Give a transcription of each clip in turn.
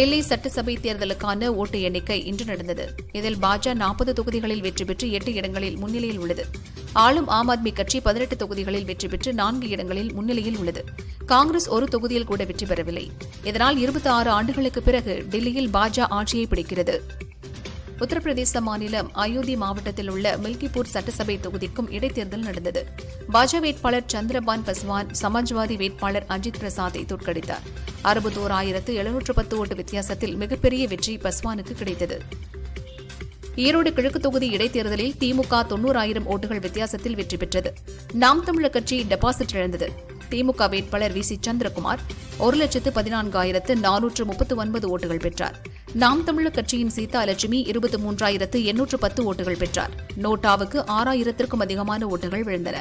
டெல்லி சட்டசபை தேர்தலுக்கான ஓட்டு எண்ணிக்கை இன்று நடந்தது. இதில் பாஜக நாற்பது தொகுதிகளில் வெற்றி பெற்று எட்டு இடங்களில் முன்னிலையில் உள்ளது. ஆளும் ஆம் ஆத்மி கட்சி பதினெட்டு தொகுதிகளில் வெற்றி பெற்று நான்கு இடங்களில் முன்னிலையில் உள்ளது. காங்கிரஸ் ஒரு தொகுதியில் கூட வெற்றி பெறவில்லை. இதனால் இருபத்தி ஆறு ஆண்டுகளுக்கு பிறகு டெல்லியில் பாஜக ஆட்சியை பிடிக்கிறது. உத்தரப்பிரதேச மாநிலம் அயோத்தி மாவட்டத்தில் உள்ள மில்கிப்பூர் சட்டசபை தொகுதிக்கும் இடைத்தேர்தல் நடந்தது. பாஜக வேட்பாளர் சந்திரபான் பஸ்வான் சமாஜ்வாதி வேட்பாளர் அஜித் பிரசாத்தை தோற்கடித்தார். அறுபத்தோராயிரத்து எழுநூற்று பத்து ஓட்டு வித்தியாசத்தில் மிகப்பெரிய வெற்றி பஸ்வானுக்கு கிடைத்தது. ஈரோடு கிழக்கு தொகுதி இடைத்தேர்தலில் திமுக தொன்னூறாயிரம் ஓட்டுகள் வித்தியாசத்தில் வெற்றி பெற்றது. நாம் தமிழர் கட்சி டெபாசிட் இழந்தது. திமுக வேட்பாளர் வி சி சந்திரகுமார் ஒரு லட்சத்து பதினான்காயிரத்து நானூற்று முப்பத்து ஒன்பது ஓட்டுகள் பெற்றார். நாம் தமிழர் கட்சியின் சீதா லட்சுமி இருபத்தி மூன்றாயிரத்து எண்ணூற்று பத்து ஓட்டுகள் பெற்றார். நோட்டாவுக்கு ஆறாயிரத்திற்கும் அதிகமான ஓட்டுகள் விழுந்தன.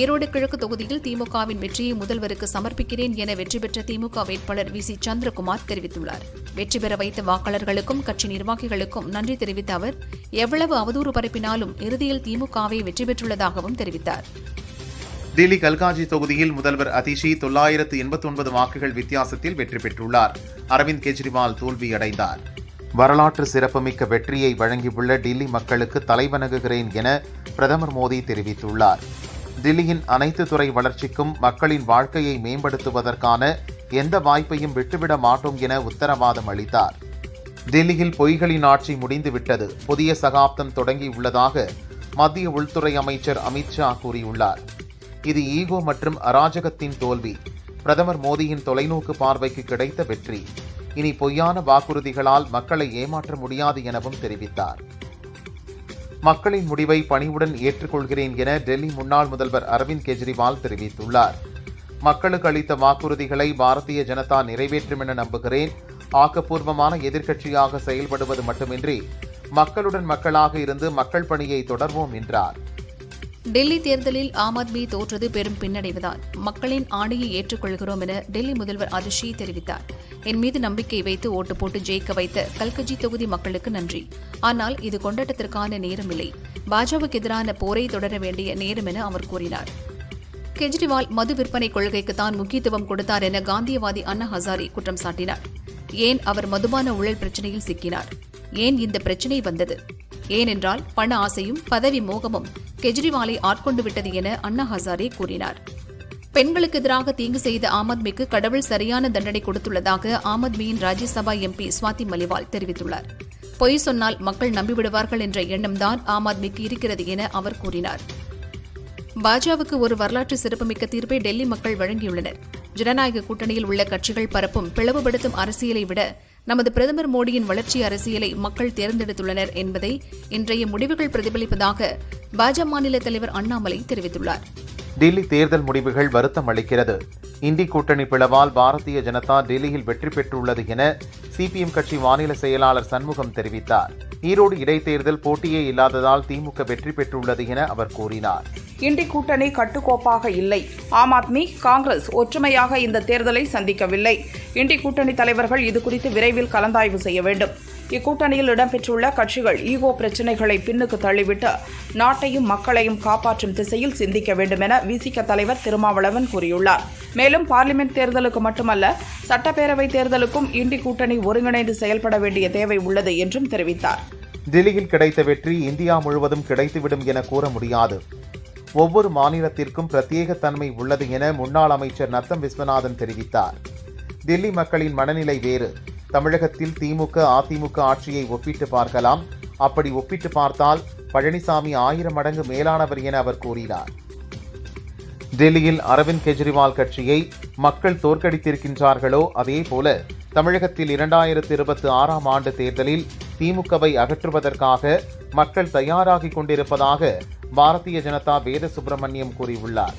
ஈரோடு கிழக்கு தொகுதியில் திமுகவின் வெற்றியை முதல்வருக்கு சமர்ப்பிக்கிறேன் என வெற்றி பெற்ற திமுக வேட்பாளர் வி சி சந்திரகுமார் தெரிவித்துள்ளார். வெற்றி பெற வைத்த வாக்காளர்களுக்கும் கட்சி நிர்வாகிகளுக்கும் நன்றி தெரிவித்த அவர் எவ்வளவு அவதூறு பரப்பினாலும் இறுதியில் திமுகவை வெற்றி பெற்றுள்ளதாகவும் தெரிவித்தார். தில்லி கல்காஜி தொகுதியில் முதல்வர் அதிஷி தொள்ளாயிரத்து எண்பத்தி ஒன்பது வாக்குகள் வித்தியாசத்தில் வெற்றி பெற்றுள்ளார். அரவிந்த் கெஜ்ரிவால் தோல்வியடைந்தார். வரலாற்று சிறப்புமிக்க வெற்றியை வழங்கியுள்ள டில்லி மக்களுக்கு தலைவணங்குகிறேன் என பிரதமர் மோடி தெரிவித்துள்ளார். தில்லியின் அனைத்து துறை வளர்ச்சிக்கும் மக்களின் வாழ்க்கையை மேம்படுத்துவதற்கான எந்த வாய்ப்பையும் விட்டுவிட மாட்டோம் என உத்தரவாதம் அளித்தார். தில்லியில் பொய்களின் ஆட்சி முடிந்துவிட்டது. புதிய சகாப்தம் தொடங்கியுள்ளதாக மத்திய உள்துறை அமைச்சர் அமித்ஷா கூறியுள்ளார். இது ஈகோ மற்றும் அராஜகத்தின் தோல்வி. பிரதமர் மோடியின் தொலைநோக்கு பார்வைக்கு கிடைத்த வெற்றி. இனி பொய்யான வாக்குறுதிகளால் மக்களை ஏமாற்ற முடியாது எனவும் தெரிவித்தார். மக்களின் முடிவை பணிவுடன் ஏற்றுக்கொள்கிறேன் என டெல்லி முன்னாள் முதல்வர் அரவிந்த் கெஜ்ரிவால் தெரிவித்துள்ளார். மக்களுக்கு அளித்த வாக்குறுதிகளை பாரதிய ஜனதா நிறைவேற்றும் என நம்புகிறேன். ஆக்கப்பூர்வமான எதிர்க்கட்சியாக செயல்படுவது மட்டுமின்றி மக்களுடன் மக்களாக இருந்து மக்கள் பணியை தொடர்வோம் என்றார். டெல்லி தேர்தலில் ஆம் ஆத்மி தோற்றது பெரும் பின்னடைவுதான். மக்களின் ஆணையை ஏற்றுக்கொள்கிறோம் என டெல்லி முதல்வர் அதிஷி தெரிவித்தார். என் மீது நம்பிக்கை வைத்து ஓட்டு போட்டு ஜெயிக்க வைத்த கல்கஜி தொகுதி மக்களுக்கு நன்றி. ஆனால் இது கொண்டாட்டத்திற்கான நேரம் இல்லை. பாஜகவுக்கு எதிரான போரை தொடர வேண்டிய நேரம் என அவர் கூறினார். கெஜ்ரிவால் மது விற்பனை கொள்கைக்கு தான் முக்கியத்துவம் கொடுத்தார் என காந்தியவாதி அண்ணா ஹசாரி குற்றம் சாட்டினார். ஏன் அவர் மதுபான ஊழல் பிரச்சனையில் சிக்கினார்? ஏன் இந்த பிரச்சனை வந்தது? ஏனென்றால் பண ஆசையும் பதவி மோகமும் கெஜ்ரிவாலை ஆட்கொண்டு விட்டது என அண்ணா ஹசாரே கூறினார். பெண்களுக்கு எதிராக தீங்கு செய்த ஆம் ஆத்மிக்கு கடவுள் சரியான தண்டனை கொடுத்துள்ளதாக ஆம் ஆத்மியின் ராஜ்யசபா எம்பி சுவாதி மலிவால் தெரிவித்துள்ளார். பொய் சொன்னால் மக்கள் நம்பிவிடுவார்கள் என்ற எண்ணம்தான் ஆம் ஆத்மிக்கு இருக்கிறது என அவர் கூறினார். பாஜகவுக்கு ஒரு வரலாற்று சிறப்புமிக்க தீர்ப்பை டெல்லி மக்கள் வழங்கியுள்ளனர். ஜனநாயக கூட்டணியில் உள்ள கட்சிகள் பரப்பும் பிளவுபடுத்தும் அரசியலை விட நமது பிரதமர் மோடியின் வளர்ச்சி அரசியலை மக்கள் தேர்ந்தெடுத்துள்ளனர் என்பதை இன்றைய முடிவுகள் பிரதிபலிப்பதாக பாஜக மாநில தலைவர் அண்ணாமலை தெரிவித்துள்ளார். டில்லி தேர்தல் முடிவுகள் வருத்தம் அளிக்கிறது. இந்தி கூட்டணி பிளவால் பாரதிய ஜனதா டெல்லியில் வெற்றி பெற்றுள்ளது என சிபிஎம் கட்சி மாநில செயலாளர் சண்முகம் தெரிவித்தார். ஈரோடு இடைத்தேர்தல் போட்டியே இல்லாததால் திமுக வெற்றி பெற்றுள்ளது என அவர் கூறினார். இண்டி கூட்டணி கட்டுக்கோப்பாக இல்லை. ஆம் ஆத்மி காங்கிரஸ் ஒற்றுமையாக இந்த தேர்தலை சந்திக்கவில்லை. இண்டி கூட்டணி தலைவர்கள் இது குறித்து விரைவில் கலந்தாய்வு செய்ய வேண்டும். இக்கூட்டணியில் இடம்பெற்றுள்ள கட்சிகள் ஈகோ பிரச்சினைகளை பின்னுக்கு தள்ளிவிட்டு நாட்டையும் மக்களையும் காப்பாற்றும் திசையில் சிந்திக்க வேண்டும் என விசிக தலைவர் திருமாவளவன் கூறியுள்ளார். மேலும் பார்லிமெண்ட் தேர்தலுக்கு மட்டுமல்ல சட்டப்பேரவை தேர்தலுக்கும் இந்தி கூட்டணி ஒருங்கிணைந்து செயல்பட வேண்டிய தேவை உள்ளது என்றும் தெரிவித்தார். டெல்லியில் கிடைத்த வெற்றி இந்தியா முழுவதும் கிடைத்துவிடும் என கூற முடியாது. ஒவ்வொரு மாநிலத்திற்கும் பிரத்யேக தன்மை உள்ளது என முன்னாள் அமைச்சர் நத்தம் விஸ்வநாதன் தெரிவித்தார். டெல்லி மக்களின் மனநிலை வேறு. தமிழகத்தில் திமுக அதிமுக ஆட்சியை ஒப்பிட்டு பார்க்கலாம். அப்படி ஒப்பிட்டு பார்த்தால் பழனிசாமி ஆயிரம் மடங்கு மேலானவர் என அவர் கூறினார். டெல்லியில் அரவிந்த் கெஜ்ரிவால் கட்சியை மக்கள் தோற்கடித்திருக்கின்றார்களோ அதே போல தமிழகத்தில் இரண்டாயிரத்தி இருபத்தி ஆறாம் ஆண்டு தேர்தலில் திமுகவை அகற்றுவதற்காக மக்கள் தயாராகிக் கொண்டிருப்பதாக பாரதிய ஜனதா வேத சுப்பிரமணியம் கூறியுள்ளார்.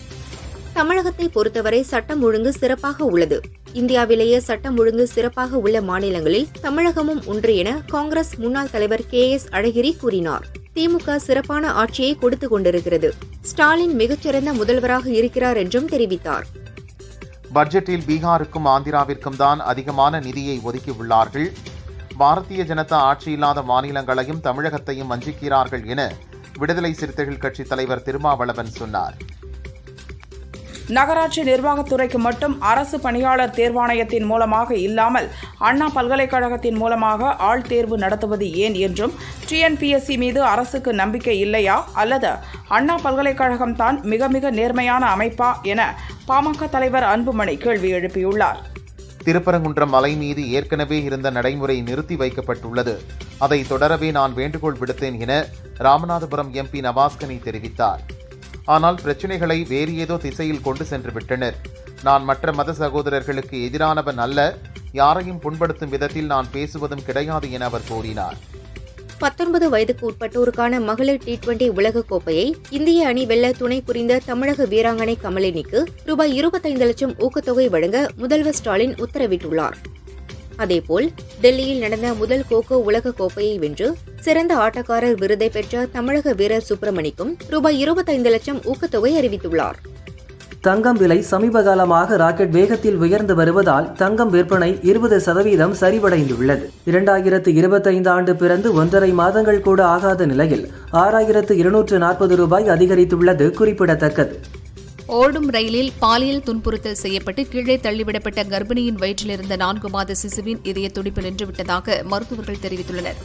தமிழகத்தை பொறுத்தவரை சட்டம் ஒழுங்கு சிறப்பாக உள்ளது. இந்தியாவிலேயே சட்டம் ஒழுங்கு சிறப்பாக உள்ள மாநிலங்களில் தமிழகமும் ஒன்று என காங்கிரஸ் முன்னாள் தலைவர் கே எஸ் அழகிரி கூறினார். திமுக சிறப்பான ஆட்சியை கொடுத்து கொண்டிருக்கிறது. ஸ்டாலின் மிகச்சிறந்த முதல்வராக இருக்கிறார் என்றும் தெரிவித்தார். பட்ஜெட்டில் பீகாருக்கும் ஆந்திராவிற்கும் தான் அதிகமான நிதியை ஒதுக்கியுள்ளார்கள். பாரதிய ஜனதா ஆட்சி இல்லாத மாநிலங்களையும் தமிழகத்தையும் வஞ்சிக்கிறார்கள் என விடுதலை சிறுத்தைகள் கட்சி தலைவர் திருமாவளவன் சொன்னார். நகராட்சி நிர்வாகத்துறைக்கு மட்டும் அரசு பணியாளர் தேர்வாணையத்தின் மூலமாக இல்லாமல் அண்ணா பல்கலைக்கழகத்தின் மூலமாக ஆள் தேர்வு நடத்துவது ஏன் என்றும் டிஎன்பிஎஸ்சி மீது அரசுக்கு நம்பிக்கை இல்லையா? அல்லது அண்ணா பல்கலைக்கழகம் தான் மிக மிக நேர்மையான அமைப்பா என பாமக தலைவர் அன்புமணி கேள்வி எழுப்பியுள்ளார். திருப்பரங்குன்றம் மலை மீது ஏற்கனவே இருந்த நடைமுறை நிறுத்தி வைக்கப்பட்டுள்ளது. அதை தொடரவே நான் வேண்டுகோள் விடுத்தேன் என ராமநாதபுரம் எம்பி நவாஸ்கனி தெரிவித்தார். ஆனால் பிரச்சனைகளை வேறு ஏதோ திசையில் கொண்டு சென்று விட்டனர் நான் மற்ற மத சகோதரர்களுக்கு எதிரானவன் அல்ல யாரையும் புண்படுத்தும் விதத்தில் நான் பேசுவதும் கிடையாது என அவர் கூறினார். பத்தொன்பது வயதுக்கு உட்பட்டோருக்கான மகளிர் டி டுவெண்டி உலகக் கோப்பையை இந்திய அணி வெல்ல துணை புரிந்த தமிழக வீராங்கனை கமலினிக்கு ரூபாய் இருபத்தைந்து லட்சம் ஊக்கத்தொகை வழங்க முதல்வர் ஸ்டாலின் உத்தரவிட்டுள்ளார். அதேபோல் டெல்லியில் நடந்த முதல் கோகோ உலக கோப்பையை வென்று சிறந்த ஆட்டக்காரர் விருதை பெற்ற தமிழக வீரர் சுப்பிரமணிக்கும் ரூபாய் இருபத்தைந்து லட்சம் ஊக்கத்தொகை அறிவித்துள்ளார். தங்கம் விலை சமீப காலமாக ராக்கெட் வேகத்தில் உயர்ந்து வருவதால் தங்கம் விற்பனை இருபது சதவீதம் சரிவடைந்துள்ளது. இரண்டாயிரத்து இருபத்தைந்து ஆண்டு பிறந்து ஒன்றரை மாதங்கள் கூட ஆகாத நிலையில் ஆறாயிரத்து இருநூற்று நாற்பது ரூபாய் அதிகரித்துள்ளது குறிப்பிடத்தக்கது. ஓடும் ரயிலில் பாலியல் துன்புறுத்தல் செய்யப்பட்டு கீழே தள்ளிவிடப்பட்ட கர்ப்பிணியின் வயிற்றிலிருந்த நான்கு மாத சிசுவின் இதய துடிப்பு நின்றுவிட்டதாக மருத்துவர்கள் தெரிவித்துள்ளனர்.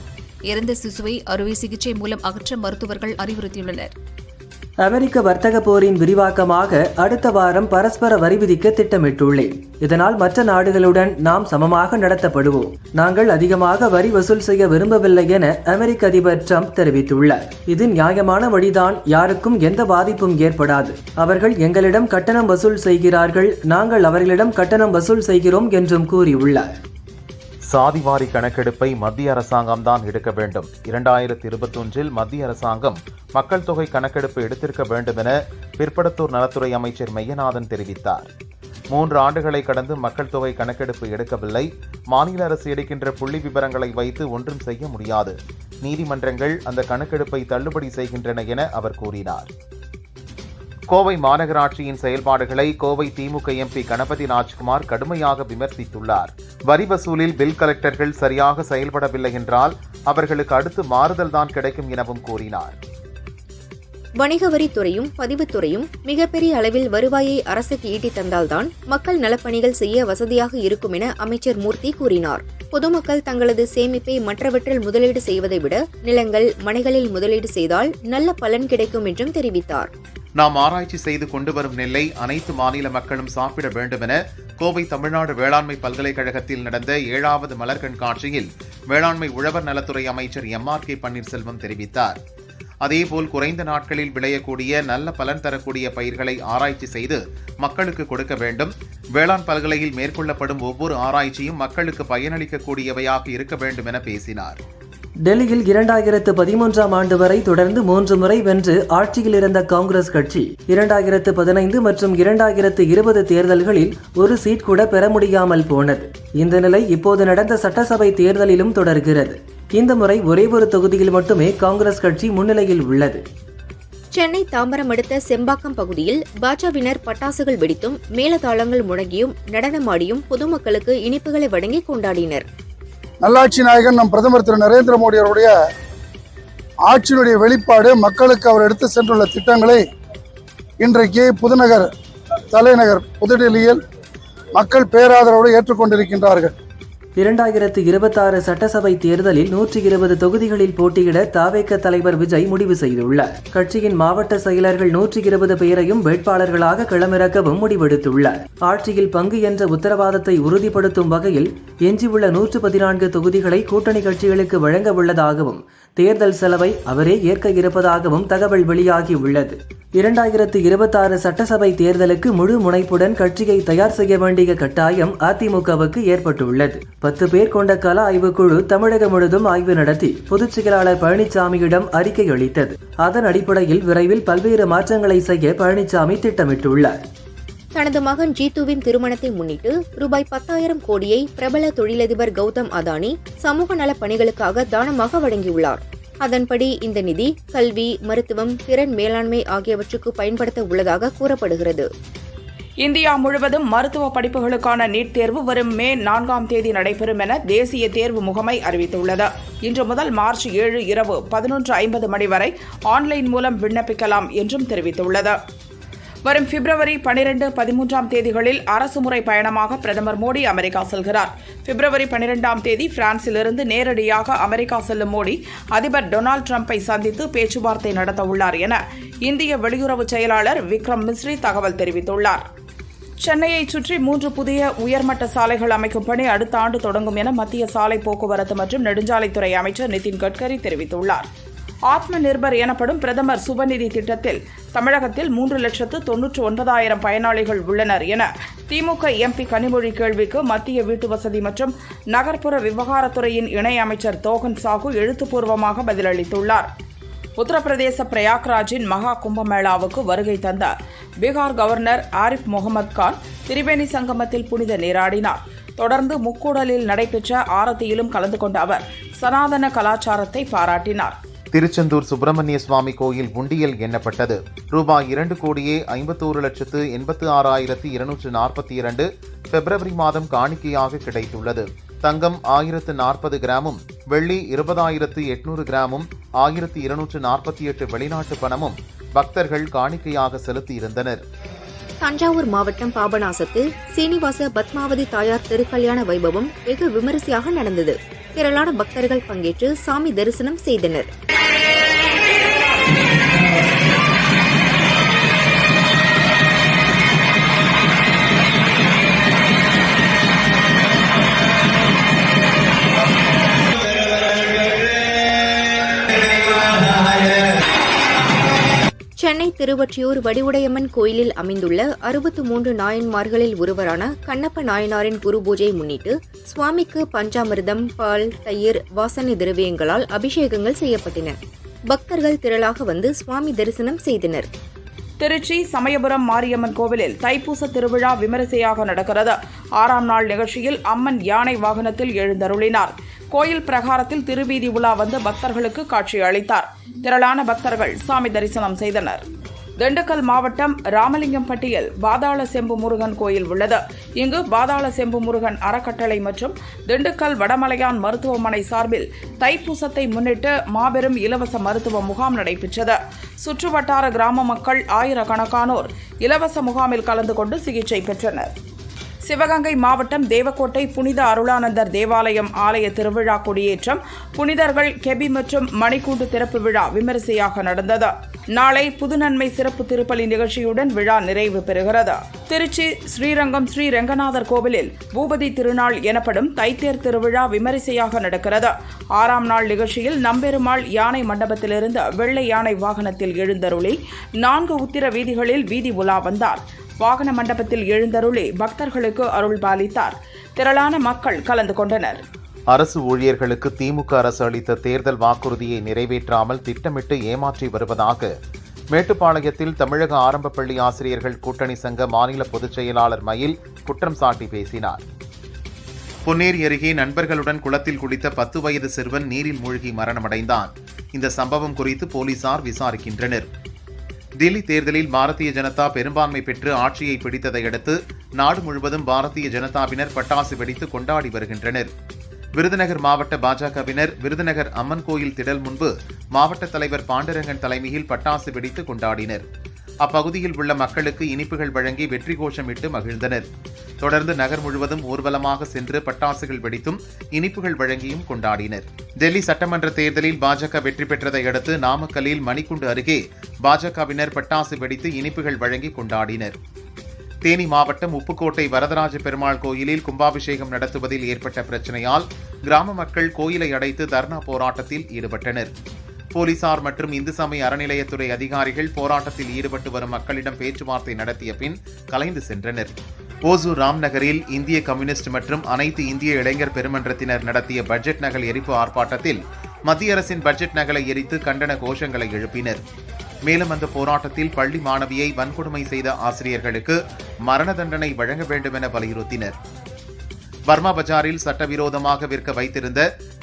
இறந்த சிசுவை அறுவை சிகிச்சை மூலம் அகற்ற மருத்துவர்கள் அறிவுறுத்தியுள்ளனர். அமெரிக்க வர்த்தக போரின் விரிவாக்கமாக அடுத்த வாரம் பரஸ்பர வரி விதிக்க திட்டமிட்டுள்ளேன். இதனால் மற்ற நாடுகளுடன் நாம் சமமாக நடத்தப்படுவோம். நாங்கள் அதிகமாக வரி வசூல் செய்ய விரும்பவில்லை என அமெரிக்க அதிபர் ட்ரம்ப் தெரிவித்துள்ளார். இது நியாயமான வழிதான். யாருக்கும் எந்த பாதிப்பும் ஏற்படாது. அவர்கள் எங்களிடம் கட்டணம் வசூல் செய்கிறார்கள். நாங்கள் அவர்களிடம் கட்டணம் வசூல் செய்கிறோம் என்றும் கூறியுள்ளார். சாதிவாரி கணக்கெடுப்பை மத்திய அரசாங்கம் தான் எடுக்க வேண்டும். இரண்டாயிரத்தி இருபத்தொன்றில் மத்திய அரசாங்கம் மக்கள் தொகை கணக்கெடுப்பு எடுத்திருக்க வேண்டும் என பிற்படுத்தூர் நலத்துறை அமைச்சர் மெய்யநாதன் தெரிவித்தார். மூன்று ஆண்டுகளை கடந்து மக்கள் தொகை கணக்கெடுப்பு எடுக்கவில்லை. மாநில அரசு எடுக்கின்ற புள்ளி விவரங்களை வைத்து ஒன்றும் செய்ய முடியாது. நீதிமன்றங்கள் அந்த கணக்கெடுப்பை தள்ளுபடி செய்கின்றன என அவர் கூறினார். கோவை மாநகராட்சியின் செயல்பாடுகளை கோவை திமுக எம்பி கணபதி ராஜ்குமார் கடுமையாக விமர்சித்துள்ளார். வரி வசூலில் பில் கலெக்டர்கள் சரியாக செயல்படவில்லை என்றால் அவர்களுக்கு அடுத்து மாறுதல் தான் கிடைக்கும் எனவும் கூறினார். வணிக வரித்துறையும் பதிவுத்துறையும் மிகப்பெரிய அளவில் வருவாயை அரசுக்கு ஈட்டித் தந்தால்தான் மக்கள் நலப்பணிகள் செய்ய வசதியாக இருக்கும் என அமைச்சர் மூர்த்தி கூறினார். பொதுமக்கள் தங்களது சேமிப்பை மற்றவற்றில் முதலீடு செய்வதை விட நிலங்கள் மனைகளில் முதலீடு செய்தால் நல்ல பலன் கிடைக்கும் என்றும் தெரிவித்தார். நாம் ஆராய்ச்சி செய்து கொண்டு வரும் நெல்லை அனைத்து மாநில மக்களும் சாப்பிட வேண்டும் என கோவை தமிழ்நாடு வேளாண்மை பல்கலைக்கழகத்தில் நடந்த ஏழாவது மலர் கண்காட்சியில் வேளாண்மை உழவர் நலத்துறை அமைச்சர் எம் ஆர் கே பன்னீர்செல்வம் தெரிவித்தார். அதேபோல் குறைந்த நாட்களில் விளையக்கூடிய நல்ல பலன் தரக்கூடிய பயிர்களை ஆராய்ச்சி செய்து மக்களுக்கு கொடுக்க வேண்டும். வேளாண் பல்கலையில் மேற்கொள்ளப்படும் ஒவ்வொரு ஆராய்ச்சியும் மக்களுக்கு பயனளிக்கக்கூடியவையாக இருக்க வேண்டும் என பேசினார். டெல்லியில் இரண்டாயிரத்து பதிமூன்றாம் ஆண்டு வரை தொடர்ந்து மூன்று முறை வென்று ஆட்சியில் இருந்த காங்கிரஸ் கட்சி இரண்டாயிரத்து பதினைந்து மற்றும் இரண்டாயிரத்து இருபது தேர்தல்களில் ஒரு சீட் கூட பெற முடியாமல் போனது. இந்த நிலை இப்போது நடந்த சட்டசபை தேர்தலிலும் தொடர்கிறது. இந்த முறை ஒரே ஒரு தொகுதியில் மட்டுமே காங்கிரஸ் கட்சி முன்னிலையில் உள்ளது. சென்னை தாம்பரம் அடுத்த செம்பாக்கம் பகுதியில் பாஜவினர் பட்டாசுகள் வெடித்தும் மேளதாளங்கள் முழங்கியும் நடனமாடியும் பொதுமக்களுக்கு இனிப்புகளை வழங்கி கொண்டாடினர். நல்லாட்சி நாயகன் நம் பிரதமர் திரு நரேந்திர மோடி அவருடைய ஆட்சியினுடைய வெளிப்பாடு மக்களுக்கு அவர் எடுத்து சென்றுள்ள திட்டங்களை இன்றைக்கு புதுநகர் தலைநகர் புதுடெல்லியில் மக்கள் பேராதரவோடு ஏற்றுக்கொண்டிருக்கின்றார்கள். இரண்டாயிரத்து இருபத்தாறு சட்டசபை தேர்தலில் நூற்றி இருபது தொகுதிகளில் போட்டியிட தாவேக்க தலைவர் விஜய் முடிவு செய்துள்ளார். கட்சியின் மாவட்ட செயலர்கள் நூற்றி இருபது பேரையும் வேட்பாளர்களாக களமிறக்கவும் முடிவெடுத்துள்ளார். ஆட்சியில் பங்கு என்ற உத்தரவாதத்தை உறுதிப்படுத்தும் வகையில் எஞ்சியுள்ள நூற்று பதினான்கு தொகுதிகளை கூட்டணி கட்சிகளுக்கு வழங்க உள்ளதாகவும் தேர்தல் செலவை அவரே ஏற்க இருப்பதாகவும் தகவல் வெளியாகியுள்ளது. இரண்டாயிரத்து இருபத்தாறு சட்டசபை தேர்தலுக்கு முழு முனைப்புடன் கட்சியை தயார் செய்ய வேண்டிய கட்டாயம் அதிமுகவுக்கு ஏற்பட்டுள்ளது. பத்து பேர் கொண்ட கல ஆய்வுக்குழு தமிழகம் முழுதும் ஆய்வு நடத்தி பொதுச் செயலாளர் பழனிசாமியிடம் அறிக்கை அளித்தது. அதன் அடிப்படையில் விரைவில் பல்வேறு மாற்றங்களை செய்ய பழனிசாமி திட்டமிட்டுள்ளார். தனது மகன் ஜீத்துவின் திருமணத்தை முன்னிட்டு ரூபாய் பத்தாயிரம் கோடியை பிரபல தொழிலதிபர் கௌதம் அதானி சமூக நலப் பணிகளுக்காக தானமாக வழங்கியுள்ளார். அதன்படி இந்த நிதி கல்வி மருத்துவம் திறன் மேலாண்மை ஆகியவற்றுக்கு பயன்படுத்த உள்ளதாக கூறப்படுகிறது. இந்தியா முழுவதும் மருத்துவ படிப்புகளுக்கான நீட் தேர்வு வரும் மே நான்காம் தேதி நடைபெறும் என தேசிய தேர்வு முகமை அறிவித்துள்ளது. இன்று முதல் மார்ச் ஏழு இரவு பதினொன்று ஐம்பது மணி வரை ஆன்லைன் மூலம் விண்ணப்பிக்கலாம் என்றும் தெரிவித்துள்ளது. வரும் பிப்ரவரி பனிரெண்டு பதிமூன்றாம் தேதிகளில் அரசுமுறை பயணமாக பிரதமர் மோடி அமெரிக்கா செல்கிறார். பிப்ரவரி பனிரெண்டாம் தேதி பிரான்சிலிருந்து நேரடியாக அமெரிக்கா செல்லும் மோடி அதிபர் டொனால்டு டிரம்பை சந்தித்து பேச்சுவார்த்தை நடத்தவுள்ளார் என இந்திய வெளியுறவு செயலாளர் விக்ரம் மிஸ்ரி தகவல் தெரிவித்துள்ளார். சென்னையை சுற்றி மூன்று புதிய உயர்மட்ட சாலைகள் அமைக்கும் பணி அடுத்த ஆண்டு தொடங்கும் என மத்திய சாலை போக்குவரத்து மற்றும் நெடுஞ்சாலைத்துறை அமைச்சர் நிதின் கட்கரி தெரிவித்துள்ளார். ஆத்ம நிர்பர் எனப்படும் பிரதமர் சுபநிதி திட்டத்தில் தமிழகத்தில் மூன்று லட்சத்து தொன்னூற்று ஒன்பதாயிரம் பயனாளிகள் உள்ளனர் என திமுக எம்பி கனிமொழி கேள்விக்கு மத்திய வீட்டு வசதி மற்றும் நகர்ப்புற விவகாரத்துறையின் இணை அமைச்சர் தோகன் சாகு எழுத்துப்பூர்வமாக பதிலளித்துள்ளார். உத்தரப்பிரதேச பிரயாக்ராஜின் மகா கும்பமேளாவுக்கு வருகை தந்த பீகார் கவர்னர் ஆரிஃப் முகமது கான் திரிவேணி சங்கமத்தில் புனித நீராடினார். தொடர்ந்து முக்கூடலில் நடைபெற்ற ஆரத்தியிலும் கலந்து கொண்ட அவர் சனாதன கலாச்சாரத்தை பாராட்டினார். திருச்செந்தூர் சுப்பிரமணிய சுவாமி கோயில் உண்டியல் எண்ணப்பட்டது. ரூபாய் இரண்டு கோடியே ஐம்பத்தோரு லட்சத்து எண்பத்து ஆறாயிரத்து இருநூற்று நாற்பத்தி இரண்டு பிப்ரவரி மாதம் காணிக்கையாக கிடைத்துள்ளது. தங்கம் ஆயிரத்து நாற்பது கிராமும் வெள்ளி இருபதாயிரத்து எட்நூறு கிராமும் ஆயிரத்தி இருநூற்று நாற்பத்தி எட்டு வெளிநாட்டு பணமும் பக்தர்கள் காணிக்கையாக செலுத்தியிருந்தனர். தஞ்சாவூர் மாவட்டம் பாபநாசத்தில் சீனிவாச பத்மாவதி தாயார் திருக்கல்யாண வைபவம் வெகு விமரிசையாக நடந்தது. திரளான பக்தர்கள் பங்கேற்று சாமி தரிசனம் செய்தனர். திருவற்றியூர் வடிவுடையம்மன் கோயிலில் அமைந்துள்ள அறுபத்து மூன்று நாயன்மார்களில் ஒருவரான கண்ணப்ப நாயனாரின் குரு பூஜை முன்னிட்டு சுவாமிக்கு பஞ்சாமிர்தம் பால் தயிர் வாசனை திரவியங்களால் அபிஷேகங்கள் செய்யப்பட்டன. பக்தர்கள் திரளாக வந்து சுவாமி தரிசனம் செய்தனர். திருச்சி சமயபுரம் மாரியம்மன் கோவிலில் தைப்பூச திருவிழா விமரிசையாக நடக்கிறது. ஆறாம் நாள் நிகழ்ச்சியில் அம்மன் யானை வாகனத்தில் எழுந்தருளினார். கோயில் பிரகாரத்தில் திருவீதி உலா வந்து பக்தர்களுக்கு காட்சி அளித்தார். திரளான பக்தர்கள் சாமி தரிசனம் செய்தனர். திண்டுக்கல் மாவட்டம் ராமலிங்கம்பட்டியில் பாதாள செம்பு முருகன் கோயில் உள்ளது. இங்கு பாதாள செம்பு முருகன் அறக்கட்டளை மற்றும் திண்டுக்கல் வடமலையான் மருத்துவமனை சார்பில் தைப்பூசத்தை முன்னிட்டு மாபெரும் இலவச மருத்துவ முகாம் நடைபெற்றது. சுற்றுவட்டார கிராம மக்கள் ஆயிரக்கணக்கானோர் இலவச முகாமில் கலந்து கொண்டு சிகிச்சை பெற்றனர். சிவகங்கை மாவட்டம் தேவக்கோட்டை புனித அருளானந்தர் தேவாலயம் ஆலய திருவிழா கொடியேற்றம் புனிதர்கள் கெபி மற்றும் மணிக்கூண்டு திறப்பு விழா விமரிசையாக நடந்தது. நாளை புதுநன்மை சிறப்பு திருப்பலி நிகழ்ச்சியுடன் விழா நிறைவு பெறுகிறது. திருச்சி ஸ்ரீரங்கம் ஸ்ரீ ரெங்கநாதர் கோவிலில் பூபதி திருநாள் எனப்படும் தைத்தேர் திருவிழா விமரிசையாக நடக்கிறது. ஆறாம் நாள் நிகழ்ச்சியில் நம்பெருமாள் யானை மண்டபத்திலிருந்து வெள்ளை யானை வாகனத்தில் எழுந்தருளி நான்கு உத்திர வீதிகளில் வீதி உலா வந்தார். வாகன மண்டபத்தில் எழுந்தருளி பக்தர்களுக்கு அருள் பாலித்தார் திரளான மக்கள் கலந்து கொண்டனர். அரசு ஊழியர்களுக்கு திமுக அரசு அளித்த தேர்தல் வாக்குறுதியை நிறைவேற்றாமல் திட்டமிட்டு ஏமாற்றி வருவதாக மேட்டுப்பாளையத்தில் தமிழக ஆரம்ப பள்ளி ஆசிரியர்கள் கூட்டணி சங்க மாநில பொதுச் செயலாளர் மயில் குற்றம் சாட்டி பேசினார். பொன்னேரி அருகே நண்பர்களுடன் குளத்தில் குளித்த பத்து வயது சிறுவன் நீரில் மூழ்கி மரணமடைந்தான். இந்த சம்பவம் குறித்து போலீசார் விசாரிக்கின்றனர். தில்லி தேர்தலில் பாரதிய ஜனதா பெரும்பான்மை பெற்று ஆட்சியை பிடித்ததை அடுத்து நாடு முழுவதும் பாரதிய ஜனதாவினர் பட்டாசு வெடித்து கொண்டாடி வருகின்றனர். விருதுநகர் மாவட்ட பாஜகவினர் விருதுநகர் அம்மன் கோயில் திடல் முன்பு மாவட்ட தலைவர் பாண்டரங்கன் தலைமையில் பட்டாசு வெடித்து கொண்டாடினர். அப்பகுதியில் உள்ள மக்களுக்கு இனிப்புகள் வழங்கி வெற்றி கோஷமிட்டு மகிழ்ந்தனர். தொடர்ந்து நகர் முழுவதும் ஊர்வலமாக சென்று பட்டாசுகள் வெடித்தும் இனிப்புகள் வழங்கியும் கொண்டாடினர். டெல்லி சட்டமன்ற தேர்தலில் பாஜக வெற்றி பெற்றதை அடுத்து நாமக்கல்லில் மணிக்குண்டு அருகே பாஜகவினர் பட்டாசு வெடித்து இனிப்புகள் வழங்கி கொண்டாடினர். தேனி மாவட்டம் உப்புக்கோட்டை வரதராஜ பெருமாள் கோயிலில் கும்பாபிஷேகம் நடத்துவதில் ஏற்பட்ட பிரச்சனையால் கிராம மக்கள் கோயிலை அடைத்து தர்ணா போராட்டத்தில் ஈடுபட்டனர். போலீசார் மற்றும் இந்து சமய அறநிலையத்துறை அதிகாரிகள் போராட்டத்தில் ஈடுபட்டு வரும் மக்களிடம் பேச்சுவார்த்தை நடத்திய பின் கலைந்து சென்றனர். ஓசூர் ராம்நகரில் இந்திய கம்யூனிஸ்ட் மற்றும் அனைத்து இந்திய இளைஞர் பெருமன்றத்தினர் நடத்திய பட்ஜெட் நகல் எரிப்பு ஆர்ப்பாட்டத்தில் மத்திய அரசின் பட்ஜெட் நகலை எரித்து கண்டன கோஷங்களை எழுப்பினர். மேலும் அந்த போராட்டத்தில் பள்ளி மாணவியை வன்கொடுமை செய்த ஆசிரியர்களுக்கு மரண தண்டனை வழங்க வேண்டும் என வலியுறுத்தினர். பர்மா பஜாரில் சட்டவிரோதமாக விற்க வைத்திருந்த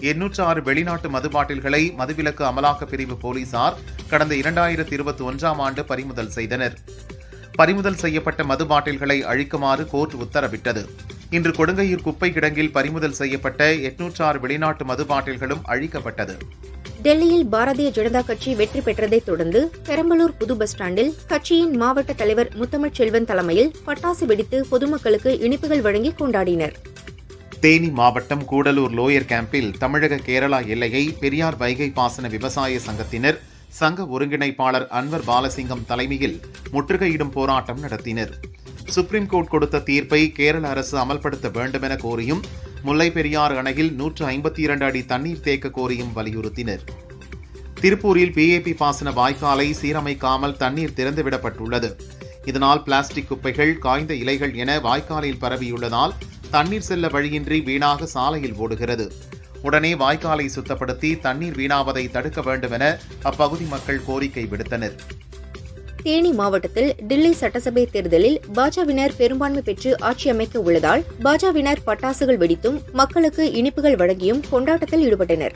எண்ணூற்று ஆறு வெளிநாட்டு மது பாட்டில்களை மதுவிலக்கு அமலாக்க பிரிவு போலீசார் கடந்த இரண்டாயிரத்தி இருபத்தி ஒன்றாம் ஆண்டு பறிமுதல் செய்தனர். பறிமுதல் செய்யப்பட்ட மது பாட்டில்களை அழிக்குமாறு கோர்ட் உத்தரவிட்டது. இன்று கொடுங்கையூர் குப்பை கிடங்கில் பறிமுதல் செய்யப்பட்ட எட்நூற்று ஆறு வெளிநாட்டு மது பாட்டில்களும் அழிக்கப்பட்டது. டெல்லியில் பாரதிய ஜனதா கட்சி வெற்றி பெற்றதைத் தொடர்ந்து பெரம்பலூர் புது பஸ் ஸ்டாண்டில் கட்சியின் மாவட்ட தலைவர் முத்தமிழ்ச்செல்வன் தலைமையில் பட்டாசு வெடித்து பொதுமக்களுக்கு இனிப்புகள் வழங்கி கொண்டாடினர். தேனி மாவட்டம் கூடலூர் லோயர் கேம்பில் தமிழக கேரளா எல்லையை பெரியார் வைகை பாசன விவசாய சங்கத்தினர் சங்க ஒருங்கிணைப்பாளர் அன்வர் பாலசிங்கம் தலைமையில் முற்றுகையிடும் போராட்டம் நடத்தினர். சுப்ரீம் கோர்ட் கொடுத்த தீர்ப்பை கேரள அரசு அமல்படுத்த வேண்டுமென கோரியும் முல்லை பெரியார் அணையில் நூற்று ஐம்பத்தி இரண்டு அடி தண்ணீர் தேக்க கோரியும் வலியுறுத்தினர். திருப்பூரில் பிஏபி பாசன வாய்க்காலை சீரமைக்காமல் தண்ணீர் திறந்துவிடப்பட்டுள்ளது. இதனால் பிளாஸ்டிக் குப்பைகள் காய்ந்த இலைகள் என வாய்க்காலில் பரவியுள்ளதால் தண்ணீர் செல்ல வழியின்றி வீணாக சாலையில் ஓடுகிறது. உடனே வாய்க்காலை சுத்தப்படுத்தி தண்ணீர் வீணாவதை தடுக்க வேண்டுமென அப்பகுதி மக்கள் கோரிக்கை விடுத்தனர். தேனி மாவட்டத்தில் டில்லி சட்டசபை தேர்தலில் பாஜவினர் பெரும்பான்மை பெற்று ஆட்சி அமைக்க உள்ளதால் பாஜவினர் பட்டாசுகள் வெடித்தும் மக்களுக்கு இனிப்புகள் வழங்கியும் கொண்டாட்டத்தில் ஈடுபட்டனர்.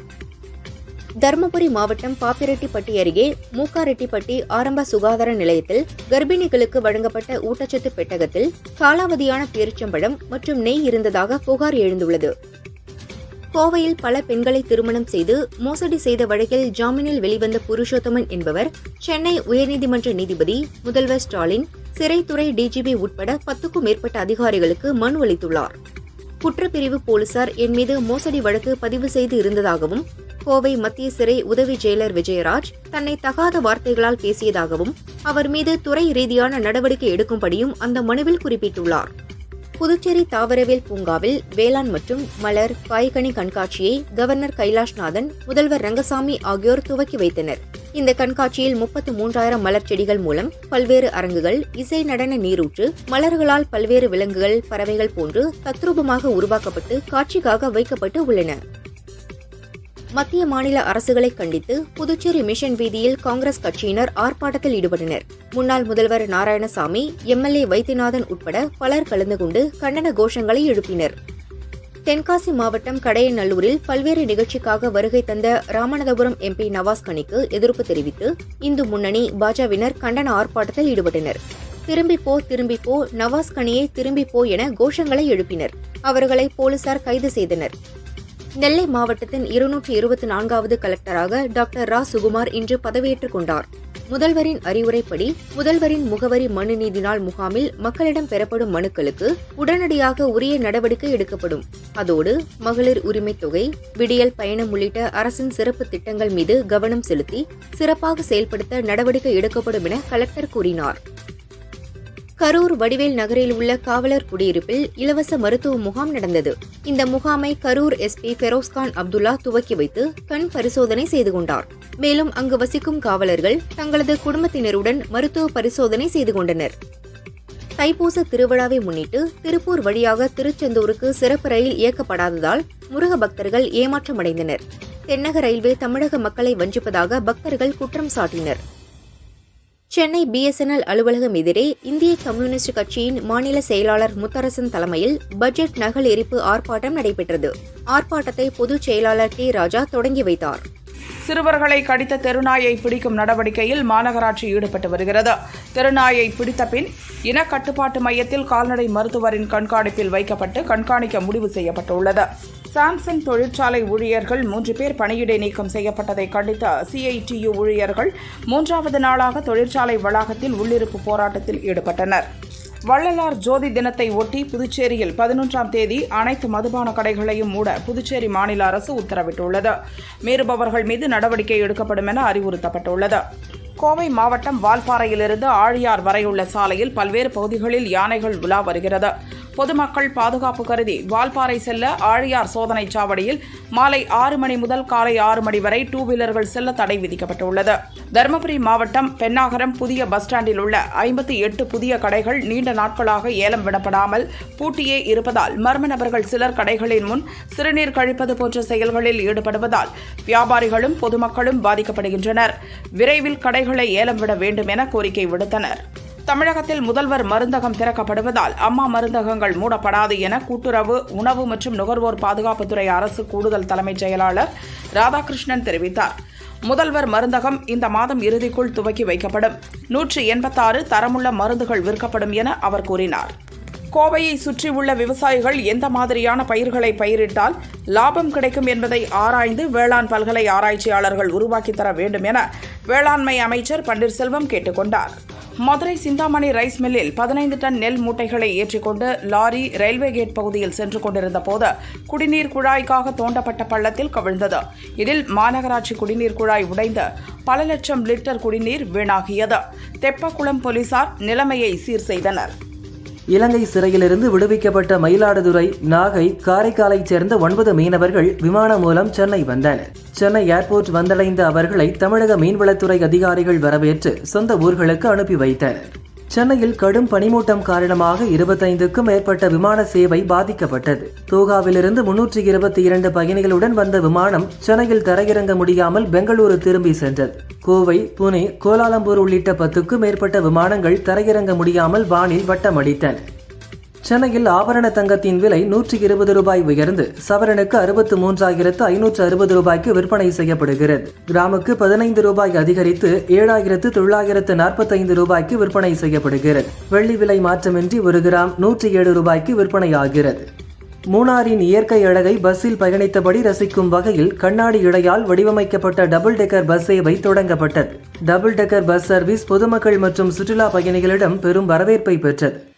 தருமபுரி மாவட்டம் பாப்பிரெட்டிப்பட்டி அருகே மூக்காரெட்டிப்பட்டி ஆரம்ப சுகாதார நிலையத்தில் கர்ப்பிணிகளுக்கு வழங்கப்பட்ட ஊட்டச்சத்து பெட்டகத்தில் காலாவதியான பேரிச்சம்பழம் மற்றும் நெய் இருந்ததாக புகார் எழுந்துள்ளது. கோவையில் பல பெண்களை திருமணம் செய்து மோசடி செய்த வழக்கில் ஜாமீனில் வெளிவந்த புருஷோத்தமன் என்பவர் சென்னை உயர்நீதிமன்ற நீதிபதி முதல்வர் ஸ்டாலின் சிறைத்துறை டிஜிபி உட்பட பத்துக்கும் மேற்பட்ட அதிகாரிகளுக்கு மனு அளித்துள்ளார். குற்றப்பிரிவு போலீசார் என் மீது மோசடி வழக்கு பதிவு செய்து இருந்ததாகவும் கோவை மத்திய சிறை உதவி ஜெயலர் விஜயராஜ் தன்னை தகாத வார்த்தைகளால் பேசியதாகவும் அவர் மீது துறை ரீதியான நடவடிக்கை எடுக்கும்படியும் அந்த மனுவில் குறிப்பிட்டுள்ளார். புதுச்சேரி தாவரவியல் பூங்காவில் வேளாண் மற்றும் மலர் காய்கனி கண்காட்சியை கவர்னர் கைலாஷ்நாதன் முதல்வர் ரங்கசாமி ஆகியோர் துவக்கி வைத்தனர். இந்த கண்காட்சியில் முப்பத்து மூன்றாயிரம் மலர் செடிகள் மூலம் பல்வேறு அரங்குகள் இசை நடன நீரூற்று மலர்களால் பல்வேறு விலங்குகள் பறவைகள் போன்று தத்ரூபமாக உருவாக்கப்பட்டு காட்சிக்காக வைக்கப்பட்டு உள்ளன. மத்திய மாநில அரசுகளை கண்டித்து புதுச்சேரி மிஷன் வீதியில் காங்கிரஸ் கட்சியினர் ஆர்ப்பாட்டத்தில் ஈடுபட்டனர். முன்னாள் முதல்வர் நாராயணசாமி எம்எல்ஏ வைத்தியநாதன் உட்பட பலர் கலந்து கொண்டு கண்டன கோஷங்களை எழுப்பினர். தென்காசி மாவட்டம் கடையநல்லூரில் பல்வேறு நிகழ்ச்சிக்காக வருகை தந்த ராமநாதபுரம் எம்பி நவாஸ் கனிக்கு எதிர்ப்பு தெரிவித்து இந்து முன்னணி பாஜவினர் கண்டன ஆர்ப்பாட்டத்தில் ஈடுபட்டனர். திரும்பி போ திரும்பி போ நவாஸ் கனியை திரும்பி போ என கோஷங்களை எழுப்பினர். அவர்களை போலீசார் கைது செய்தனர். நெல்லை மாவட்டத்தின் இருநூற்றி இருபத்தி நான்காவது கலெக்டராக டாக்டர் ரா. சுகுமார் இன்று பதவியேற்றுக் கொண்டார். முதல்வரின் அறிவுரைப்படி முதல்வரின் முகவரி மனு நீதி நாள் முகாமில் மக்களிடம் பெறப்படும் மனுக்களுக்கு உடனடியாக உரிய நடவடிக்கை எடுக்கப்படும். அதோடு மகளிர் உரிமைத் தொகை விடியல் பயணம் உள்ளிட்ட அரசின் சிறப்பு திட்டங்கள் மீது கவனம் செலுத்தி சிறப்பாக செயல்படுத்த நடவடிக்கை எடுக்கப்படும் என கலெக்டர் கூறினார். கரூர் வடிவேல் நகரில் உள்ள காவலர் குடியிருப்பில் இலவச மருத்துவ முகாம் நடந்தது. இந்த முகாமை கரூர் எஸ்பி ஃபெரோஸ்கான் அப்துல்லா துவக்கி வைத்து கண் பரிசோதனை செய்து கொண்டார். மேலும் அங்கு வசிக்கும் காவலர்கள் தங்களது குடும்பத்தினருடன் மருத்துவ பரிசோதனை செய்து கொண்டனர். தைப்பூச திருவிழாவை முன்னிட்டு திருப்பூர் வழியாக திருச்செந்தூருக்கு சிறப்பு ரயில் இயக்கப்படாததால் முருக பக்தர்கள் ஏமாற்றமடைந்தனர். தென்னக ரயில்வே தமிழக மக்களை வஞ்சிப்பதாக பக்தர்கள் குற்றம் சாட்டினர். சென்னை பிஎஸ்என்எல் அலுவலகம் எதிரே இந்திய கம்யூனிஸ்ட் கட்சியின் மாநில செயலாளர் முத்தரசன் தலைமையில் பட்ஜெட் நகல் எரிப்பு ஆர்ப்பாட்டம் நடைபெற்றது. ஆர்ப்பாட்டத்தை பொதுச் செயலாளர் டி. ராஜா தொடங்கி வைத்தார். சிறுவர்களை கடித்த தெருநாயை பிடிக்கும் நடவடிக்கையில் மாநகராட்சி ஈடுபட்டு வருகிறது. தெருநாயை பிடித்த பின் இனக்கட்டுப்பாட்டு மையத்தில் கால்நடை மருத்துவரின் கண்காணிப்பில் வைக்கப்பட்டு கண்காணிக்க முடிவு செய்யப்பட்டுள்ளது. சாம்சங் தொழிற்சாலை ஊழியர்கள் மூன்று பேர் பணியிடை நீக்கம் செய்யப்பட்டதை கண்டித்த சிஐடியு ஊழியர்கள் மூன்றாவது நாளாக தொழிற்சாலை வளாகத்தில் உள்ளிருப்பு போராட்டத்தில் ஈடுபட்டனர். வள்ளலார் ஜோதி தினத்தை ஒட்டி புதுச்சேரியில் பதினொன்றாம் தேதி அனைத்து மதுபான கடைகளையும் மூட புதுச்சேரி மாநில அரசு உத்தரவிட்டுள்ளது. மீறுபவர்கள் மீது நடவடிக்கை எடுக்கப்படும் என அறிவுறுத்தப்பட்டுள்ளது. கோவை மாவட்டம் வால்பாறையிலிருந்து ஆழியார் வரையுள்ள சாலையில் பல்வேறு பகுதிகளில் யானைகள் உலா வருகிறது. பொதுமக்கள் பாதுகாப்பு கருதி வால்பாறை செல்ல ஆழியார் சோதனை சாவடியில் மாலை ஆறு மணி முதல் காலை ஆறு மணி வரை டூ வீலர்கள் செல்ல தடை விதிக்கப்பட்டுள்ளது. தருமபுரி மாவட்டம் பெண்ணாகரம் புதிய பஸ் ஸ்டாண்டில் உள்ள ஐம்பத்தி எட்டு புதிய கடைகள் நீண்ட நாட்களாக ஏலம் விடப்படாமல் பூட்டியே இருப்பதால் மர்ம நபர்கள் சிலர் கடைகளின் முன் சிறுநீர் கழிப்பது போன்ற செயல்களில் ஈடுபடுவதால் வியாபாரிகளும் பொதுமக்களும் பாதிக்கப்படுகின்றனர். விரைவில் கடைகளை ஏலம் விட வேண்டும் என கோரிக்கை விடுத்தனர். தமிழகத்தில் முதல்வர் மருந்தகம் திறக்கப்படுவதால் அம்மா மருந்தகங்கள் மூடப்படாது என கூட்டுறவு உணவு மற்றும் நுகர்வோர் பாதுகாப்புத்துறை அரசு கூடுதல் தலைமைச் செயலாளர் ராதாகிருஷ்ணன் தெரிவித்தார். முதல்வர் மருந்தகம் இந்த மாதம் இறுதிக்குள் துவக்கி வைக்கப்படும். நூற்றி எண்பத்தாறு தரமுள்ள மருந்துகள் விற்கப்படும் என அவர் கூறினார். கோவையை சுற்றியுள்ள விவசாயிகள் எந்த மாதிரியான பயிர்களை பயிரிட்டால் லாபம் கிடைக்கும் என்பதை ஆராய்ந்து வேளாண் பல்கலை ஆராய்ச்சியாளர்கள் உருவாக்கி தர வேண்டும் என வேளாண்மை அமைச்சர் பன்னீர்செல்வம் கேட்டுக்கொண்டார் மதுரை சிந்தாமணி ரைஸ் மில்லில் பதினைந்து டன் நெல் மூட்டைகளை ஏற்றிக்கொண்டு லாரி ரயில்வே கேட் பகுதியில் சென்று கொண்டிருந்த போது குடிநீர் குழாய்க்காக தோண்டப்பட்ட பள்ளத்தில் கவிழ்ந்தது. இதில் மாநகராட்சி குடிநீர் குழாய் உடைந்து பல லட்சம் லிட்டர் குடிநீர் வீணாகியது. தெப்பக்குளம் போலீசார் நிலைமையை சீர் செய்தனர். இலங்கை சிறையிலிருந்து விடுவிக்கப்பட்ட மயிலாடுதுறை நாகை காரைக்காலைச் சேர்ந்த ஒன்பது மீனவர்கள் விமானம் மூலம் சென்னை வந்தனர். சென்னை ஏர்போர்ட் வந்தடைந்த அவர்களை தமிழக மீன்வளத்துறை அதிகாரிகள் வரவேற்று சொந்த ஊர்களுக்கு அனுப்பி வைத்தனர். சென்னையில் கடும் பனிமூட்டம் காரணமாக இருபத்தைந்துக்கும் மேற்பட்ட விமான சேவை பாதிக்கப்பட்டது. தோகாவிலிருந்து முன்னூற்றி இருபத்தி இரண்டு பயணிகளுடன் வந்த விமானம் சென்னையில் தரையிறங்க முடியாமல் பெங்களூரு திரும்பி சென்றது. கோவை புனே கோலாலம்பூர் உள்ளிட்ட பத்துக்கும் மேற்பட்ட விமானங்கள் தரையிறங்க முடியாமல் வானில் வட்டமடித்தன. சென்னையில் ஆபரண தங்கத்தின் விலை நூற்றி இருபது ரூபாய் உயர்ந்து சவரனுக்கு அறுபத்து மூன்றாயிரத்து ஐநூற்று அறுபது ரூபாய்க்கு விற்பனை செய்யப்படுகிறது. கிராமுக்கு பதினைந்து ரூபாய் அதிகரித்து ஏழாயிரத்து தொள்ளாயிரத்து நாற்பத்தைந்து ரூபாய்க்கு விற்பனை செய்யப்படுகிறது. வெள்ளி விலை மாற்றமின்றி ஒரு கிராம் நூற்றி ஏழு ரூபாய்க்கு விற்பனையாகிறது மூணாரின் இயற்கை அழகை பஸ்ஸில் பயணித்தபடி ரசிக்கும் வகையில் கண்ணாடி இழையால் வடிவமைக்கப்பட்ட டபுள் டெக்கர் பஸ் சேவை தொடங்கப்பட்டது. டபுள் டெக்கர் பஸ் சர்வீஸ் பொதுமக்கள் மற்றும் சுற்றுலா பயணிகளிடம் பெரும் வரவேற்பை பெற்றது.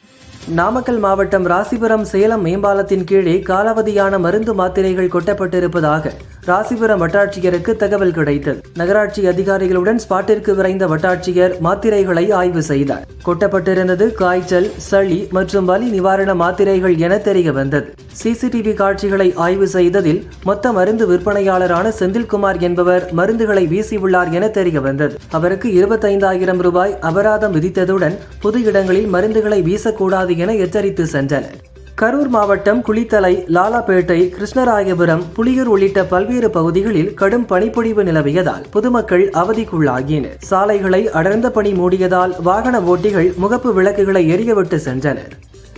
நாமக்கல் மாவட்டம் ராசிபுரம் சேலம் மேம்பாலத்தின் கீழே காலாவதியான மருந்து மாத்திரைகள் கொட்டப்பட்டிருப்பதாக ராசிபுரம் வட்டாட்சியருக்கு தகவல் கிடைத்தது. நகராட்சி அதிகாரிகளுடன் ஸ்பாட்டிற்கு விரைந்த வட்டாட்சியர் மாத்திரைகளை ஆய்வு செய்தார். கொட்டப்பட்டிருந்தது காய்ச்சல் சளி மற்றும் வலி நிவாரண மாத்திரைகள் என தெரிய வந்தது. சிசிடிவி காட்சிகளை ஆய்வு செய்ததில் மொத்த மருந்து விற்பனையாளரான செந்தில்குமார் என்பவர் மருந்துகளை வீசியுள்ளார் என தெரிய வந்தது. அவருக்கு இருபத்தைந்தாயிரம் ரூபாய் அபராதம் விதித்ததுடன் பொது இடங்களில் மருந்துகளை வீசக்கூடாது என எச்சரித்து சென்றனர். கரூர் மாவட்டம் குளித்தலை லாலாப்பேட்டை கிருஷ்ணராயபுரம் புலியூர் உள்ளிட்ட பல்வேறு பகுதிகளில் கடும் பனிப்பொழிவு நிலவியதால் பொதுமக்கள் அவதிக்குள்ளாகினர். சாலைகளை அடர்ந்த பனி மூடியதால் வாகன ஓட்டிகள் முகப்பு விளக்குகளை எரியவிட்டு சென்றனர்.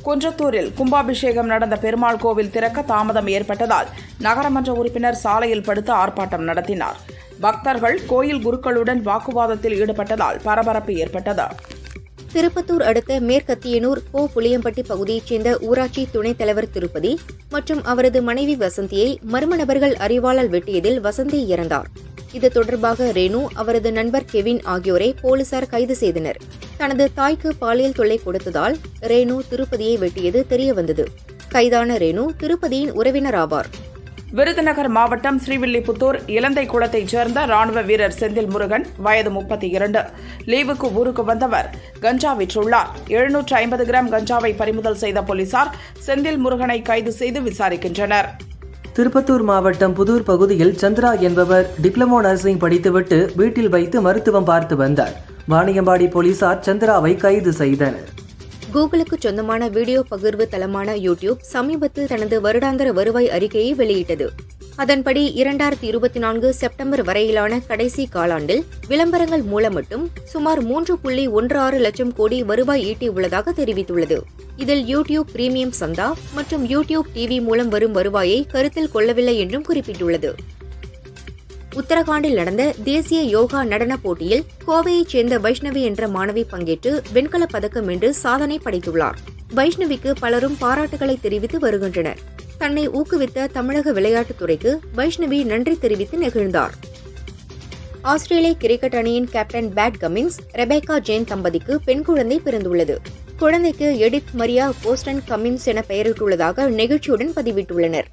குன்றத்தூரில் கும்பாபிஷேகம் நடந்த பெருமாள் கோவில் திறக்க தாமதம் ஏற்பட்டதால் நகரமன்ற உறுப்பினர் சாலையில் படுத்து ஆர்ப்பாட்டம் நடத்தினார். பக்தர்கள் கோயில் குருக்களுடன் வாக்குவாதத்தில் ஈடுபட்டதால் பரபரப்பு ஏற்பட்டது. திருப்பத்தூர் அடுத்த மேற்கத்தியனூர் கோ. புளியம்பட்டி பகுதியைச் சேர்ந்த ஊராட்சி துணைத் தலைவர் திருப்பதி மற்றும் அவரது மனைவி வசந்தியை மர்ம நபர்கள் அறிவாளால் வெட்டியதில் வசந்தி இறந்தார். இது தொடர்பாக ரேணு அவரது நண்பர் கெவின் ஆகியோரை போலீசார் கைது செய்தனர். தனது தாய்க்கு பாலியல் தொல்லை கொடுத்ததால் ரேணு திருப்பதியை வெட்டியது தெரியவந்தது. கைதான ரேணு திருப்பதியின் உறவினர் ஆவார். விருதுநகர் மாவட்டம் ஸ்ரீவில்லிபுத்தூர் இலந்தை குளத்தைச் சேர்ந்த ராணுவ வீரர் செந்தில் முருகன் வயது முப்பத்தி இரண்டு லீவுக்கு ஊருக்கு வந்தவர் கஞ்சா விற்றுள்ளார். எழுநூற்று ஐம்பது கிராம் கஞ்சாவை பறிமுதல் செய்த போலீசார் செந்தில் முருகனை கைது செய்து விசாரிக்கின்றனர். திருப்பத்தூர் மாவட்டம் புதூர் பகுதியில் சந்திரா என்பவர் டிப்ளமோ நர்சிங் படித்துவிட்டு வீட்டில் வைத்து மருத்துவம் பார்த்து வந்தார். வாணியம்பாடி போலீசார் சந்திராவை கைது செய்தனர். கூகுளுக்கு சொந்தமான வீடியோ பகிர்வு தளமான யூடியூப் சமீபத்தில் தனது வருடாந்திர வருவாய் அறிக்கையை வெளியிட்டது. அதன்படி இரண்டாயிரத்தி இருபத்தி நான்கு செப்டம்பர் வரையிலான கடைசி காலாண்டில் விளம்பரங்கள் மூலம் மட்டும் சுமார் மூன்று புள்ளி ஒன்று ஆறு லட்சம் கோடி வருவாய் ஈட்டியுள்ளதாக தெரிவித்துள்ளது. இதில் யூடியூப் பிரீமியம் சந்தா மற்றும் யூடியூப் டிவி மூலம் வரும் வருவாயை கருத்தில் கொள்ளவில்லை என்றும் குறிப்பிட்டுள்ளது. உத்தரகாண்டில் நடந்த தேசிய யோகா நடன போட்டியில் கோவையைச் சேர்ந்த வைஷ்ணவி என்ற மாணவி பங்கேற்று வெண்கலப் பதக்கம் வென்று சாதனை படைத்துள்ளார். வைஷ்ணவிக்கு பலரும் பாராட்டுகளை தெரிவித்து வருகின்றனர். தன்னை ஊக்குவித்த தமிழக விளையாட்டுத் துறைக்கு வைஷ்ணவி நன்றி தெரிவித்து நெகிழ்ந்தார். ஆஸ்திரேலிய கிரிக்கெட் அணியின் captain Pat Cummins Rebecca Jain தம்பதிக்கு பெண் குழந்தை பிறந்துள்ளது. குழந்தைக்கு எடித் மரியா போஸ்டன் கமின்ஸ் என பெயரிட்டுள்ளதாக நெகிழ்ச்சியுடன் பதிவிட்டுள்ளனர்.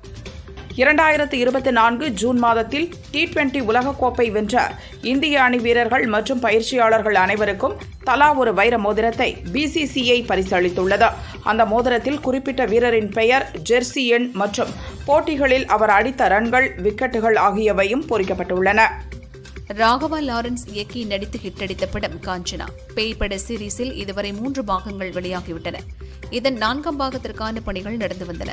இரண்டாயிரத்து இருபத்தி நான்கு ஜூன் மாதத்தில் டி டுவெண்டி உலகக்கோப்பை வென்ற இந்திய அணி வீரர்கள் மற்றும் பயிற்சியாளர்கள் அனைவருக்கும் தலா ஒரு வைர மோதிரத்தை பிசிசிஐ பரிசளித்துள்ளது. அந்த மோதிரத்தில் குறிப்பிட்ட வீரரின் பெயர் ஜெர்சி எண் மற்றும் போட்டிகளில் அவர் அடித்த ரன்கள் விக்கெட்டுகள் ஆகியவையும் பொறிக்கப்பட்டுள்ளன. ராகவா லாரன்ஸ் இயக்கி நடித்து ஹிட்டடித்த படம் காஞ்சனா. பேய் பட சீரீஸில் இதுவரை மூன்று பாகங்கள் வெளியாகிவிட்டன. இதன் நான்காம் பாகத்திற்கான பணிகள் நடந்து வந்தன.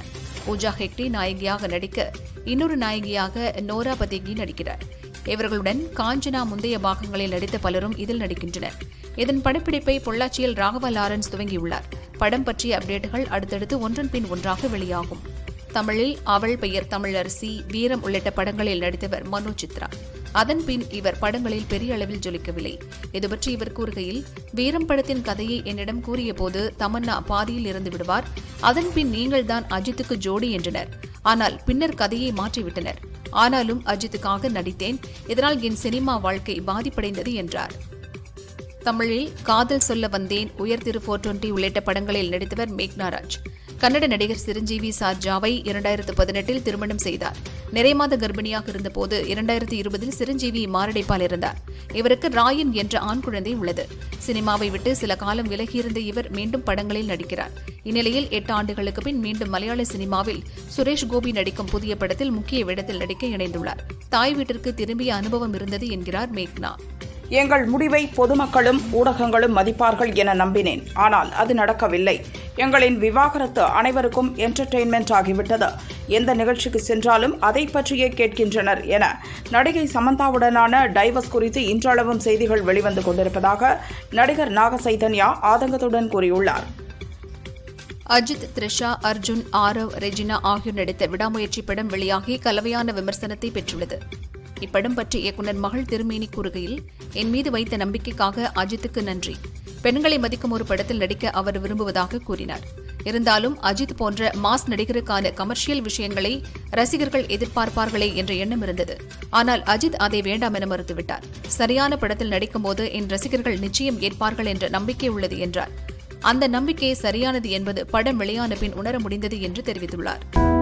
பூஜா ஹெக்டி நாயகியாக நடிக்க இன்னொரு நாயகியாக நோரா பதேகி நடிக்கிறார். இவர்களுடன் காஞ்சனா முந்தைய பாகங்களில் நடித்த பலரும் இதில் நடிக்கின்றனர். இதன் படப்பிடிப்பை பொள்ளாச்சியில் ராகவா லாரன்ஸ் துவங்கியுள்ளார். படம் பற்றிய அப்டேட்டுகள் அடுத்தடுத்து ஒன்றன் பின் ஒன்றாக வெளியாகும். தமிழில் அவள் பெயர் தமிழரசி வீரம் உள்ளிட்ட படங்களில் நடித்தவர் மனோ சித்ரா. அதன் பின் இவர் படங்களில் பெரிய அளவில் ஜொலிக்கவில்லை. இதுபற்றி இவர் கூறுகையில் வீரம் படத்தின் கதையை என்னிடம் கூறியபோது தமன்னா பாதியில் இருந்து விடுவார். அதன் பின் நீங்கள்தான் அஜித்துக்கு ஜோடி என்றனர். ஆனால் பின்னர் கதையை மாற்றிவிட்டனர். ஆனாலும் அஜித்துக்காக நடித்தேன். இதனால் என் சினிமா வாழ்க்கை பாதிப்படைந்தது என்றார். தமிழில் காதல் சொல்ல வந்தேன் உயர் திரு. ஃபோர் டுவெண்டி உள்ளிட்ட படங்களில் நடித்தவர் மேக்னாராஜ். கன்னட நடிகர் சிரஞ்சீவி சார்ஜாவை இரண்டாயிரத்து பதினெட்டில் திருமணம் செய்தார். நிறைமாத கர்ப்பிணியாக இருந்தபோது இரண்டாயிரத்து இருபதில் சிரஞ்சீவி மாரடைப்பால் இருந்தார். இவருக்கு ராயன் என்ற ஆண் குழந்தை உள்ளது. சினிமாவை விட்டு சில காலம் விலகியிருந்த இவர் மீண்டும் படங்களில் நடிக்கிறார். இந்நிலையில் எட்டு ஆண்டுகளுக்கு பின் மீண்டும் மலையாள சினிமாவில் சுரேஷ் கோபி நடிக்கும் புதிய படத்தில் முக்கிய வேடத்தில் நடிக்க இணைந்துள்ளார். தாய் வீட்டிற்கு திரும்பிய அனுபவம் இருந்தது என்கிறார் மேக்னா. எங்கள் முடிவை பொதுமக்களும் ஊடகங்களும் மதிப்பார்கள் என நம்பினேன். ஆனால் அது நடக்கவில்லை. எங்களின் விவாகரத்து அனைவருக்கும் என்டர்டெயின்மெண்ட் ஆகிவிட்டது. எந்த நிகழ்ச்சிக்கு சென்றாலும் அதை பற்றியே கேட்கின்றனர் என நடிகை சமந்தாவுடனான டைவர்ஸ் குறித்து இன்றளவும் செய்திகள் வெளிவந்து கொண்டிருப்பதாக நடிகர் நாக சைதன்யா ஆதங்கத்துடன் கூறியுள்ளார். அஜித் த்ரிஷா அர்ஜுன் ஆரவ் ரெஜினா ஆகியோர் நடித்த விடாமுயற்சி படம் வெளியாகி கலவையான விமர்சனத்தை பெற்றுள்ளது. இப்படம் பற்றி இயக்குனர் மகள் திருமேனி கூறுகையில் என் மீது வைத்த நம்பிக்கைக்காக அஜித்துக்கு நன்றி. பெண்களை மதிக்கும் ஒரு படத்தில் நடிக்க அவர் விரும்புவதாக கூறினார். இருந்தாலும் அஜித் போன்ற மாஸ் நடிகருக்கான கமர்ஷியல் விஷயங்களை ரசிகர்கள் எதிர்பார்ப்பார்களே என்ற எண்ணம் இருந்தது. ஆனால் அஜித் அதை வேண்டாம் என மறுத்துவிட்டார். சரியான படத்தில் நடிக்கும்போது என் ரசிகர்கள் நிச்சயம் ஏற்பார்கள் என்ற நம்பிக்கை உள்ளது என்றார். அந்த நம்பிக்கை சரியானது என்பது படம் வெளியான பின் உணர முடிந்தது என்று தெரிவித்துள்ளார்.